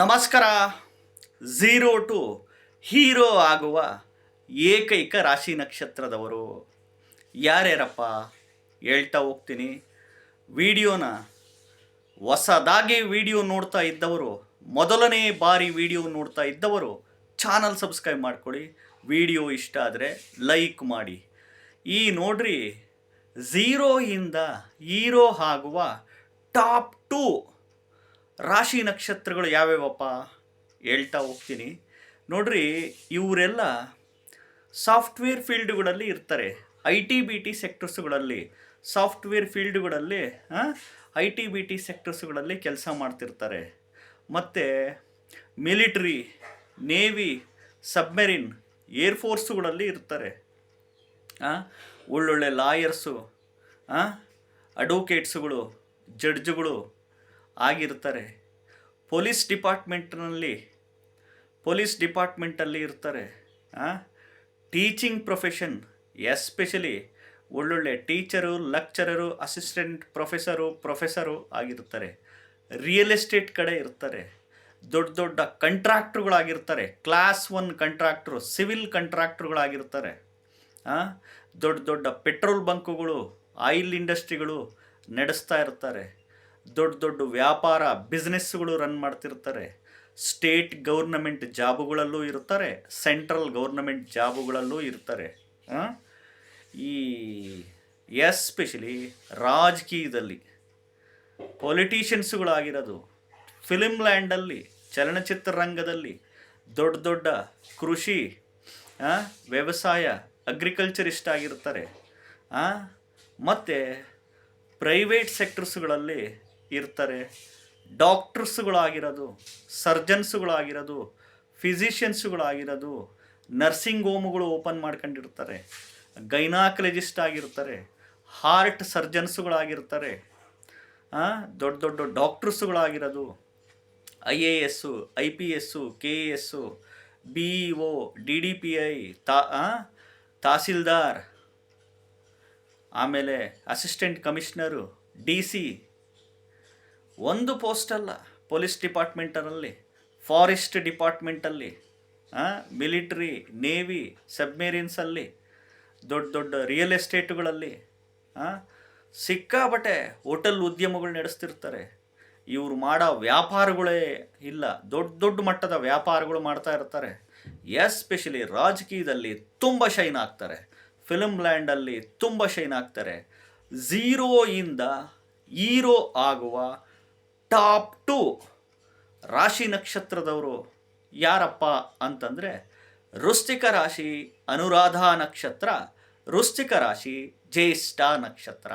ನಮಸ್ಕಾರ. Zero to hero ಆಗುವ ಏಕೈಕ ರಾಶಿ ನಕ್ಷತ್ರದವರು ಯಾರ್ಯಾರಪ್ಪ? ಹೇಳ್ತಾ ಹೋಗ್ತೀನಿ. ವಿಡಿಯೋನ ಹೊಸದಾಗಿ ವಿಡಿಯೋ ನೋಡ್ತಾ ಇದ್ದವರು, ಮೊದಲನೇ ಬಾರಿ ವಿಡಿಯೋ ನೋಡ್ತಾ ಇದ್ದವರು ಚಾನಲ್ ಸಬ್ಸ್ಕ್ರೈಬ್ ಮಾಡ್ಕೊಳ್ಳಿ. ವಿಡಿಯೋ ಇಷ್ಟ ಆದರೆ ಲೈಕ್ ಮಾಡಿ. ಈ ನೋಡ್ರಿ ಝೀರೋಯಿಂದ ಹೀರೋ ಆಗುವ ಟಾಪ್ ಟೂ ರಾಶಿ ನಕ್ಷತ್ರಗಳು ಯಾವ್ಯಾವಪ್ಪ? ಹೇಳ್ತಾ ಹೋಗ್ತೀನಿ. ನೋಡ್ರಿ, ಇವರೆಲ್ಲ ಸಾಫ್ಟ್ವೇರ್ ಫೀಲ್ಡ್ಗಳಲ್ಲಿ ಇರ್ತಾರೆ. ಐ ಟಿ, ಬಿ ಟಿ ಸೆಕ್ಟರ್ಸ್ಗಳಲ್ಲಿ ಸಾಫ್ಟ್ವೇರ್ ಫೀಲ್ಡ್ಗಳಲ್ಲಿ ಐ ಟಿ, ಬಿ ಟಿ ಸೆಕ್ಟರ್ಸ್ಗಳಲ್ಲಿ ಕೆಲಸ ಮಾಡ್ತಿರ್ತಾರೆ. ಮತ್ತು ಮಿಲಿಟ್ರಿ, ನೇವಿ, ಸಬ್ಮೆರಿನ್ ಏರ್ಫೋರ್ಸ್ಗಳಲ್ಲಿ ಇರ್ತಾರೆ. ಒಳ್ಳೊಳ್ಳೆ ಲಾಯರ್ಸು ಅಡ್ವೊಕೇಟ್ಸ್ಗಳು, ಜಡ್ಜ್ಗಳು ಆಗಿರ್ತಾರೆ. ಪೊಲೀಸ್ ಡಿಪಾರ್ಟ್ಮೆಂಟ್ನಲ್ಲಿ, ಪೊಲೀಸ್ ಡಿಪಾರ್ಟ್ಮೆಂಟಲ್ಲಿ ಇರ್ತಾರೆ. ಟೀಚಿಂಗ್ ಪ್ರೊಫೆಷನ್, ಎಸ್ಪೆಷಲಿ ಒಳ್ಳೊಳ್ಳೆ teacher, lecturer, assistant professor professor ಆಗಿರ್ತಾರೆ. ರಿಯಲ್ ಎಸ್ಟೇಟ್ ಕಡೆ ಇರ್ತಾರೆ. ದೊಡ್ಡ ದೊಡ್ಡ ಕಂಟ್ರಾಕ್ಟ್ರುಗಳಾಗಿರ್ತಾರೆ. ಕ್ಲಾಸ್ ಒನ್ ಕಂಟ್ರಾಕ್ಟ್ರು, ಸಿವಿಲ್ ಕಂಟ್ರಾಕ್ಟ್ರುಗಳಾಗಿರ್ತಾರೆ. ದೊಡ್ಡ ದೊಡ್ಡ ಪೆಟ್ರೋಲ್ ಬಂಕುಗಳು, ಆಯಿಲ್ ಇಂಡಸ್ಟ್ರಿಗಳು ನಡೆಸ್ತಾ ಇರ್ತಾರೆ. ದೊಡ್ಡ ದೊಡ್ಡ ವ್ಯಾಪಾರ ಬಿಸ್ನೆಸ್ಗಳು ರನ್ ಮಾಡ್ತಿರ್ತಾರೆ. ಸ್ಟೇಟ್ ಗೌರ್ನಮೆಂಟ್ ಜಾಬುಗಳಲ್ಲೂ ಇರ್ತಾರೆ ಸೆಂಟ್ರಲ್ ಗೌರ್ನಮೆಂಟ್ ಜಾಬುಗಳಲ್ಲೂ ಇರ್ತಾರೆ? ಈ ಎಸ್ಪೆಷಲಿ ರಾಜಕೀಯದಲ್ಲಿ ಪೊಲಿಟಿಷಿಯನ್ಸ್ಗಳಾಗಿರೋದು ಫಿಲಿಮ್ ಲ್ಯಾಂಡಲ್ಲಿ ಚಲನಚಿತ್ರ ರಂಗದಲ್ಲಿ ದೊಡ್ಡ ದೊಡ್ಡ ಕೃಷಿ ವ್ಯವಸಾಯ ಅಗ್ರಿಕಲ್ಚರಿಸ್ಟ್ ಆಗಿರ್ತಾರೆ. ಮತ್ತು ಪ್ರೈವೇಟ್ ಸೆಕ್ಟರ್ಸ್ಗಳಲ್ಲಿ ಇರ್ತಾರೆ. ಡಾಕ್ಟರ್ಸ್ಗಳಾಗಿರೋದು, ಸರ್ಜನ್ಸ್ಗಳಾಗಿರೋದು, ಫಿಸಿಷಿಯನ್ಸ್ಗಳಾಗಿರೋದು ನರ್ಸಿಂಗ್ ಹೋಮ್ಗಳು ಓಪನ್ ಮಾಡ್ಕೊಂಡಿರ್ತಾರೆ. ಗೈನಾಕಲಜಿಸ್ಟ್ ಆಗಿರ್ತಾರೆ, ಹಾರ್ಟ್ ಸರ್ಜನ್ಸ್ಗಳಾಗಿರ್ತಾರೆ. ದೊಡ್ಡ ದೊಡ್ಡ ಡಾಕ್ಟರ್ಸ್ಗಳಾಗಿರೋದು, I A S, I P S, K A S, B O, D D P I, ತಾ ತಹಸೀಲ್ದಾರ್, ಆಮೇಲೆ ಅಸಿಸ್ಟೆಂಟ್ ಕಮಿಷನರು, ಡಿ ಸಿ ಒಂದು ಪೋಸ್ಟ್ ಅಲ್ಲ ಪೊಲೀಸ್ ಡಿಪಾರ್ಟ್ಮೆಂಟಲ್ಲಿ ಫಾರೆಸ್ಟ್ ಡಿಪಾರ್ಟ್ಮೆಂಟಲ್ಲಿ ಮಿಲಿಟ್ರಿ ನೇವಿ ಸಬ್ಮೆರೀನ್ಸಲ್ಲಿ ದೊಡ್ಡ ದೊಡ್ಡ ರಿಯಲ್ ಎಸ್ಟೇಟುಗಳಲ್ಲಿ ಸಿಕ್ಕಾಬಟ್ಟೆ ಹೋಟೆಲ್ ಉದ್ಯಮಗಳು ನಡೆಸ್ತಿರ್ತಾರೆ. ಇವರು ಮಾಡೋ ವ್ಯಾಪಾರಗಳೇ ಇಲ್ಲ, ದೊಡ್ಡ ದೊಡ್ಡ ಮಟ್ಟದ ವ್ಯಾಪಾರಗಳು ಮಾಡ್ತಾ ಇರ್ತಾರೆ. ಎಸ್ಪೆಷಲಿ ರಾಜಕೀಯದಲ್ಲಿ ತುಂಬ ಶೈನ್ ಆಗ್ತಾರೆ. ಫಿಲಮ್ ಲ್ಯಾಂಡಲ್ಲಿ ತುಂಬ ಶೈನ್ ಆಗ್ತಾರೆ. ಝೀರೋಯಿಂದ ಹೀರೋ ಆಗುವ ಟಾಪ್ ಟು ರಾಶಿ ನಕ್ಷತ್ರದವರು ಯಾರಪ್ಪ ಅಂತಂದರೆ ರುಸ್ತಿಕ ರಾಶಿ ಅನುರಾಧ ನಕ್ಷತ್ರ ರುಸ್ತಿಕ ರಾಶಿ ಜ್ಯೇಷ್ಠ ನಕ್ಷತ್ರ.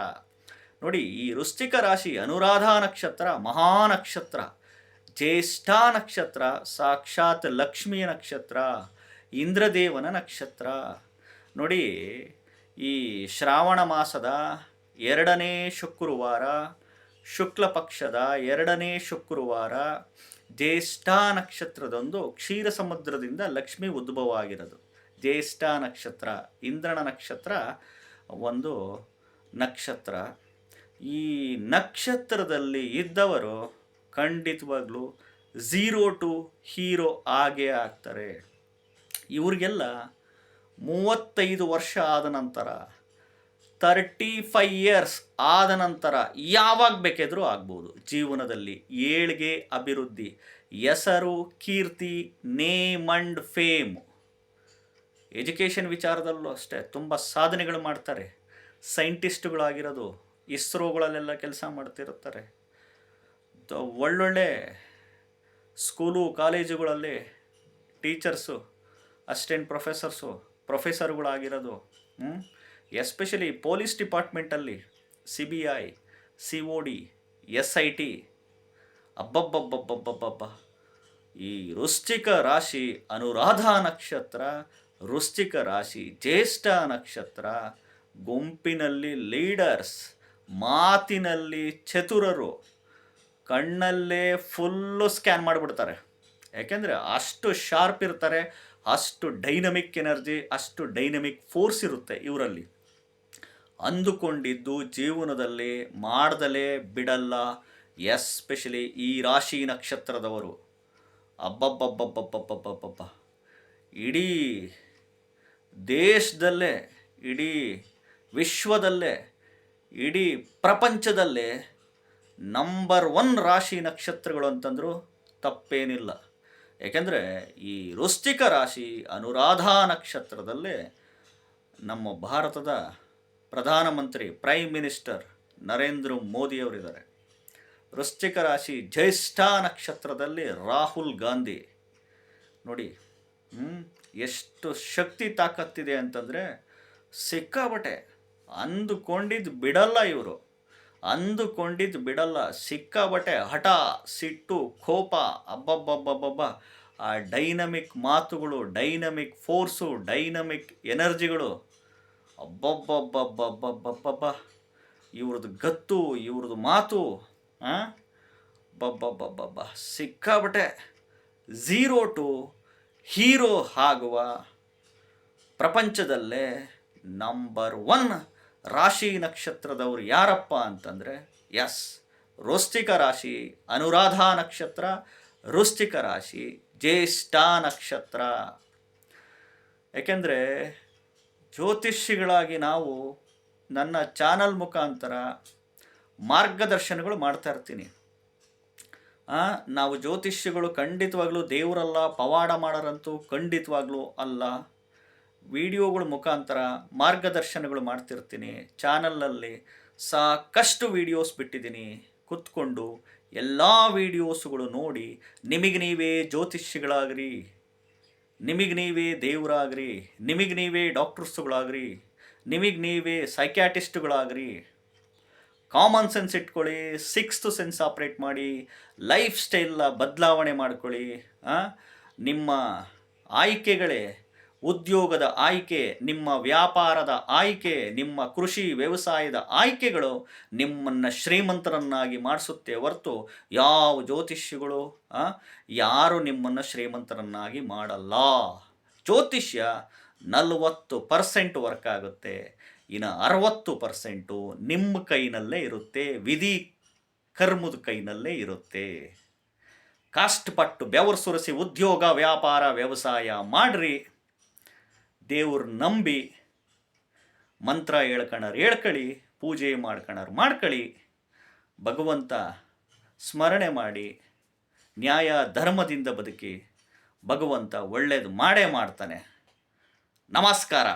ನೋಡಿ, ಈ ವೃಶ್ಚಿಕ ರಾಶಿ ಅನುರಾಧ ನಕ್ಷತ್ರ, ಮಹಾ ನಕ್ಷತ್ರ, ಜ್ಯೇಷ್ಠ ನಕ್ಷತ್ರ, ಸಾಕ್ಷಾತ್ ಲಕ್ಷ್ಮಿಯ ನಕ್ಷತ್ರ, ಇಂದ್ರದೇವನ ನಕ್ಷತ್ರ. ನೋಡಿ, ಈ ಶ್ರಾವಣ ಮಾಸದ ಎರಡನೇ ಶುಕ್ರವಾರ ಶುಕ್ಲ ಪಕ್ಷದ ಎರಡನೇ ಶುಕ್ರವಾರ ಜ್ಯೇಷ್ಠ ನಕ್ಷತ್ರದೊಂದು ಕ್ಷೀರ ಸಮುದ್ರದಿಂದ ಲಕ್ಷ್ಮಿ ಉದ್ಭವ ಆಗಿರೋದು. ಜ್ಯೇಷ್ಠ ನಕ್ಷತ್ರ, ಇಂದ್ರನ ನಕ್ಷತ್ರ, ಒಂದು ನಕ್ಷತ್ರ. ಈ ನಕ್ಷತ್ರದಲ್ಲಿ ಇದ್ದವರು ಖಂಡಿತವಾಗ್ಲೂ ಝೀರೋ ಟು ಹೀರೋ ಆಗೇ ಆಗ್ತಾರೆ. ಇವ್ರಿಗೆಲ್ಲ ಮೂವತ್ತೈದು ವರ್ಷ ಆದ ನಂತರ ತರ್ಟಿ ಫೈ ಇಯರ್ಸ್ ಆದ ನಂತರ ಯಾವಾಗ ಬೇಕಿದ್ರೂ ಆಗ್ಬೋದು. ಜೀವನದಲ್ಲಿ ಏಳ್ಗೆ ಅಭಿವೃದ್ಧಿ, ಹೆಸರು, ಕೀರ್ತಿ, ನೇಮ್ ಅಂಡ್ ಫೇಮ್. ಎಜುಕೇಷನ್ ವಿಚಾರದಲ್ಲೂ ಅಷ್ಟೇ, ತುಂಬ ಸಾಧನೆಗಳು ಮಾಡ್ತಾರೆ. ಸೈಂಟಿಸ್ಟ್ಗಳಾಗಿರೋದು ಇಸ್ರೋಗಳಲ್ಲೆಲ್ಲ ಕೆಲಸ ಮಾಡ್ತಿರುತ್ತಾರೆ. ಒಳ್ಳೊಳ್ಳೆ ಸ್ಕೂಲು, ಕಾಲೇಜುಗಳಲ್ಲಿ ಟೀಚರ್ಸು, ಅಸಿಸ್ಟೆಂಟ್ ಪ್ರೊಫೆಸರ್ಸು, ಪ್ರೊಫೆಸರ್ಗಳಾಗಿರೋದು especially police ಡಿಪಾರ್ಟ್ಮೆಂಟಲ್ಲಿ C B I, C O D, S I T ಅಬ್ಬಬ್ಬಬ್ಬಬ್ಬಬ್ಬಬ್ಬ ಈ ವೃಶ್ಚಿಕ ರಾಶಿ ಅನುರಾಧ ನಕ್ಷತ್ರ, ವೃಶ್ಚಿಕ ರಾಶಿ ಜ್ಯೇಷ್ಠ ನಕ್ಷತ್ರ, ಗುಂಪಿನಲ್ಲಿ ಲೀಡರ್ಸ್, ಮಾತಿನಲ್ಲಿ ಚತುರರು, ಕಣ್ಣಲ್ಲೇ ಫುಲ್ಲು ಸ್ಕ್ಯಾನ್ ಮಾಡಿಬಿಡ್ತಾರೆ. ಯಾಕೆಂದರೆ ಅಷ್ಟು ಶಾರ್ಪ್ ಇರ್ತಾರೆ, ಅಷ್ಟು ಡೈನಮಿಕ್ ಎನರ್ಜಿ, ಅಷ್ಟು ಡೈನಮಿಕ್ ಫೋರ್ಸ್ ಇರುತ್ತೆ ಇವರಲ್ಲಿ. ಅಂದುಕೊಂಡಿದ್ದು ಜೀವನದಲ್ಲಿ ಮಾಡ್ದಲೇ ಬಿಡಲ್ಲ, ಎಸ್ಪೆಷಲಿ ಈ ರಾಶಿ ನಕ್ಷತ್ರದವರು. ಅಬ್ಬಬ್ಬಬ್ಬಬ್ಬಬ್ಬಬ್ಬಬ್ಬ ಇಡೀ ದೇಶದಲ್ಲೇ, ಇಡೀ ವಿಶ್ವದಲ್ಲೇ, ಇಡೀ ಪ್ರಪಂಚದಲ್ಲೇ ನಂಬರ್ ಒನ್ ರಾಶಿ ನಕ್ಷತ್ರಗಳು ಅಂತಂದರೂ ತಪ್ಪೇನಿಲ್ಲ. ಏಕೆಂದರೆ ಈ ರುಸ್ತಿಕ ರಾಶಿ ಅನುರಾಧಾ ನಕ್ಷತ್ರದಲ್ಲೇ ನಮ್ಮ ಭಾರತದ ಪ್ರಧಾನಮಂತ್ರಿ ಪ್ರೈಮ್ ಮಿನಿಸ್ಟರ್ ನರೇಂದ್ರ ಮೋದಿಯವರಿದ್ದಾರೆ ವೃಶ್ಚಿಕ ರಾಶಿ ಜ್ಯೇಷ್ಠ ನಕ್ಷತ್ರದಲ್ಲಿ ರಾಹುಲ್ ಗಾಂಧಿ. ನೋಡಿ ಎಷ್ಟು ಶಕ್ತಿ ತಾಕತ್ತಿದೆ ಅಂತಂದರೆ ಸಿಕ್ಕಾಬಟ್ಟೆ ಅಂದುಕೊಂಡಿದ್ದು ಬಿಡಲ್ಲ ಇವರು. ಅಂದುಕೊಂಡಿದ್ದು ಬಿಡಲ್ಲ ಸಿಕ್ಕಾಬಟ್ಟೆ ಹಠ, ಸಿಟ್ಟು, ಕೋಪ, ಅಬ್ಬಬ್ಬಬ್ಬಬ್ಬಬ್ಬ. ಆ ಡೈನಮಿಕ್ ಮಾತುಗಳು, ಡೈನಮಿಕ್ ಫೋರ್ಸು, ಡೈನಮಿಕ್ ಎನರ್ಜಿಗಳು ಅಬ್ಬಬ್ಬಬ್ಬಬ್ಬಬ್ಬಬ್ಬಬ್ಬ. ಇವ್ರದ್ದು ಗತ್ತು ಇವ್ರದ್ದು ಮಾತು ಹಾಂ ಬಬ್ಬಬ್ಬಬ್ಬಬ್ಬ ಸಿಕ್ಕಾಬಟ್ಟೆ ಝೀರೋ ಟು ಹೀರೋ ಆಗುವ ಪ್ರಪಂಚದಲ್ಲೇ ನಂಬರ್ ಒನ್ ರಾಶಿ ನಕ್ಷತ್ರದವ್ರು ಯಾರಪ್ಪ ಅಂತಂದರೆ, ಎಸ್ ರೋಸ್ತಿಕ ರಾಶಿ ಅನುರಾಧಾ ನಕ್ಷತ್ರ ರೋಸ್ತಿಕ ರಾಶಿ ಜ್ಯೇಷ್ಠ ನಕ್ಷತ್ರ. ಯಾಕೆಂದರೆ ಜ್ಯೋತಿಷಿಗಳಾಗಿ ನಾವು ನನ್ನ ಚಾನಲ್ ಮುಖಾಂತರ ಮಾರ್ಗದರ್ಶನಗಳು ಮಾಡ್ತಾ ಇರ್ತೀನಿ. ನಾವು ಜ್ಯೋತಿಷ್ಯಗಳು ಖಂಡಿತವಾಗ್ಲೂ ದೇವರಲ್ಲ, ಪವಾಡ ಮಾಡೋರಂತೂ ಖಂಡಿತವಾಗ್ಲೂ ಅಲ್ಲ. ವಿಡಿಯೋಗಳ ಮುಖಾಂತರ ಮಾರ್ಗದರ್ಶನಗಳು ಮಾಡ್ತಿರ್ತೀನಿ. ಚಾನಲಲ್ಲಿ ಸಾಕಷ್ಟು ವಿಡಿಯೋಸ್ ಬಿಟ್ಟಿದ್ದೀನಿ. ಕೂತ್ಕೊಂಡು ಎಲ್ಲ ವಿಡಿಯೋಸ್ಗಳು ನೋಡಿ ನಿಮಗೆ ನೀವೇ ಜ್ಯೋತಿಷ್ಯಗಳಾಗ್ರಿ. ನಿಮಗೆ ನೀವೇ ದೇವರಾಗ್ರಿ, ನಿಮಗೆ ನೀವೇ ಡಾಕ್ಟರ್ಸ್ಗಳಾಗ್ರಿ, ನಿಮಗೆ ನೀವೇ ಸೈಕ್ಯಾಟಿಸ್ಟ್ಗಳಾಗ್ರಿ ಕಾಮನ್ ಸೆನ್ಸ್ ಇಟ್ಕೊಳ್ಳಿ ಸಿಕ್ಸ್ತ್ ಸೆನ್ಸ್ ಆಪ್ರೇಟ್ ಮಾಡಿ ಲೈಫ್ ಸ್ಟೈಲ್ನ ಬದಲಾವಣೆ ಮಾಡ್ಕೊಳ್ಳಿ? ನಿಮ್ಮ ಆಯ್ಕೆಗಳೇ ಉದ್ಯೋಗದ ಆಯ್ಕೆ, ನಿಮ್ಮ ವ್ಯಾಪಾರದ ಆಯ್ಕೆ, ನಿಮ್ಮ ಕೃಷಿ ವ್ಯವಸಾಯದ ಆಯ್ಕೆಗಳು ನಿಮ್ಮನ್ನು ಶ್ರೀಮಂತರನ್ನಾಗಿ ಮಾಡಿಸುತ್ತೆ ಹೊರತು ಯಾವ ಜ್ಯೋತಿಷ್ಯಗಳು ಯಾರು ನಿಮ್ಮನ್ನು ಶ್ರೀಮಂತರನ್ನಾಗಿ ಮಾಡಲ್ಲ. ಜ್ಯೋತಿಷ್ಯ ನಲವತ್ತು ಪರ್ಸೆಂಟ್ ವರ್ಕ್ ಆಗುತ್ತೆ, ಇನ್ನು ಅರವತ್ತು ಪರ್ಸೆಂಟು ನಿಮ್ಮ ಕೈನಲ್ಲೇ ಇರುತ್ತೆ, ವಿಧಿ ಕರ್ಮದ ಕೈನಲ್ಲೇ ಇರುತ್ತೆ. ಕಷ್ಟಪಟ್ಟು ಬೆವರು ಸುರಿಸಿ ಉದ್ಯೋಗ, ವ್ಯಾಪಾರ, ವ್ಯವಸಾಯ ಮಾಡ್ರಿ. ದೇವ್ರ ನಂಬಿ ಮಂತ್ರ ಹೇಳ್ಕಣರು ಹೇಳ್ಕಳಿ, ಪೂಜೆ ಮಾಡ್ಕಣರು ಮಾಡ್ಕಳಿ, ಭಗವಂತ ಸ್ಮರಣೆ ಮಾಡಿ ನ್ಯಾಯ ಧರ್ಮದಿಂದ ಬದುಕಿ ಭಗವಂತ ಒಳ್ಳೇದು ಮಾಡೇ ಮಾಡ್ತಾನೆ. ನಮಸ್ಕಾರ.